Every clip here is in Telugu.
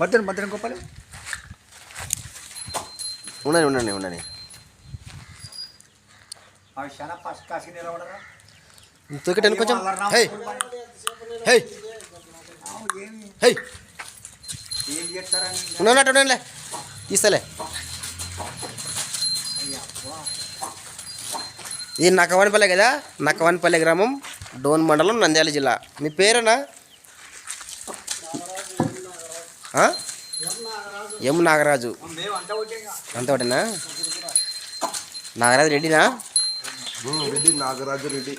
మధ్యన మధ్యన గోపాలి. ఉండండి ఉండండి ఉండండి. తొక్కిటండి కొంచెం హే. హే. ఏమి? హే. ఉన్నట్టు ఉండండిలే తీస్తలే ఇది నక్కవానిపల్లె కదా? నక్కవానిపల్లె గ్రామం డోన్ మండలం నంద్యాల జిల్లా. మీ పేరేనా? ఎం నాగరాజు? అంతా ఒకటే అంత ఒకటేనా? నాగరాజు రెడ్డినా? రెడ్డి నాగరాజు రెడ్డి.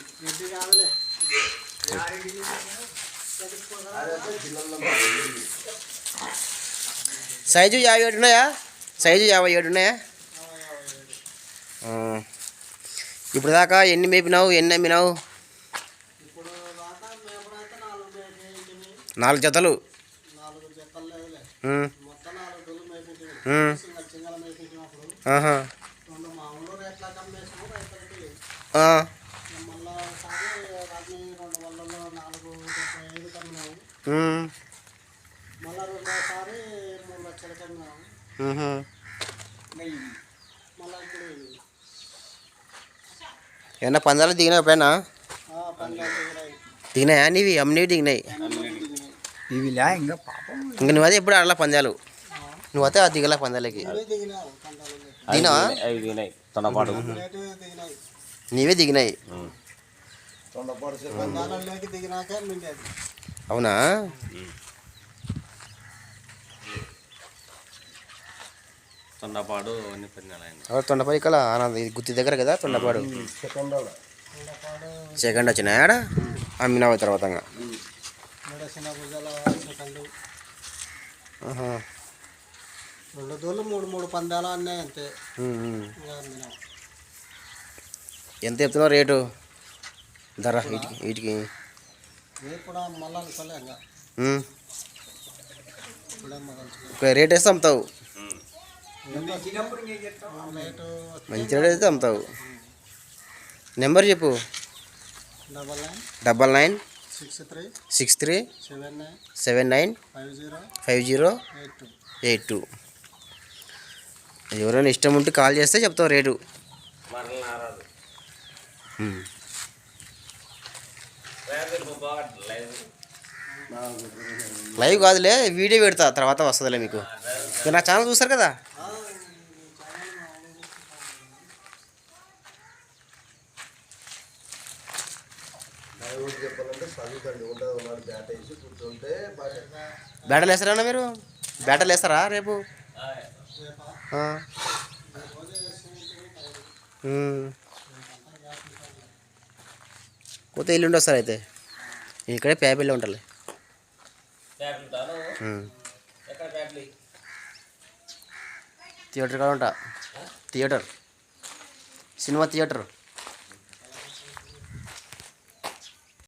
సైజు యాభై ఏడు ఉన్నాయా? సైజు యాభై ఏడు ఉన్నాయా. ఇప్పుడు దాకా ఎన్ని మేపినావు ఎన్ని అమ్మినావు? నాలుగు జతలు. ఏమన్నా పందాలు దిగినావు ఎప్పుడైనా? దిగినాయి. నీవి? అమ్మినవి దిగినాయి. ఇవి లే ఇంకా పాపం. ఇంక నువ్వు అదే ఎప్పుడు ఆడలా పందాలు? నువ్వు అయితే దిగలా పందాలకి. అవి దిగినాయి దిగినాయి నీవే దిగినాయి. తొండపాడు పందాలలోకి దిగినాక మిండేది. అవునా? తొండపాడు అన్ని పొందాలి తొండపాడు ఇక్కడ ఆనంద్ ఇది గుత్తి దగ్గర కదా తొండపాడు? సెకండ్ సెకండ్ వచ్చినాయి ఆడ? అమ్మినావు తర్వాత ఇంకా. మూడు చిన్న భుజాల సెకండ్ ఆహా. రెండు దోళ్ళు మూడు మూడు పందాలు అన్నాయి అంతే. ఎంత చెప్తున్నావు రేటు? ధర వీటికి వీటికి. ఒక రేట్ వేస్తే అమ్ముతావు. మంచి రేట్ అయితే అమ్ముతావు. నెంబర్ చెప్పు. Double nine. Double nine six three seven nine five zero eight two. ఎవరైనా ఇష్టం ఉంటే కాల్ చేస్తే చెప్తావు రేటు. లైవ్ కాదులే వీడియో పెడతా తర్వాత వస్తుందిలే మీకు. నా ఛానల్ చూస్తారు కదా? డ్రైవర్ చెప్పాలంటే చదువుకండి ఉంటుంది ఉన్నాడు బ్యాట్ వేసి కూర్చుంటే బాగా బ్యాటలు వేస్తారా మీరు? బ్యాటలు వేస్తారా రేపు? ఆ. ఉమ్. కొత్త ఎల్లుండి వస్తారు అయితే. ఇక్కడే పేపర్లో ఉంటాలి థియేటర్ కాడ ఉంటా. థియేటర్. సినిమా థియేటర్.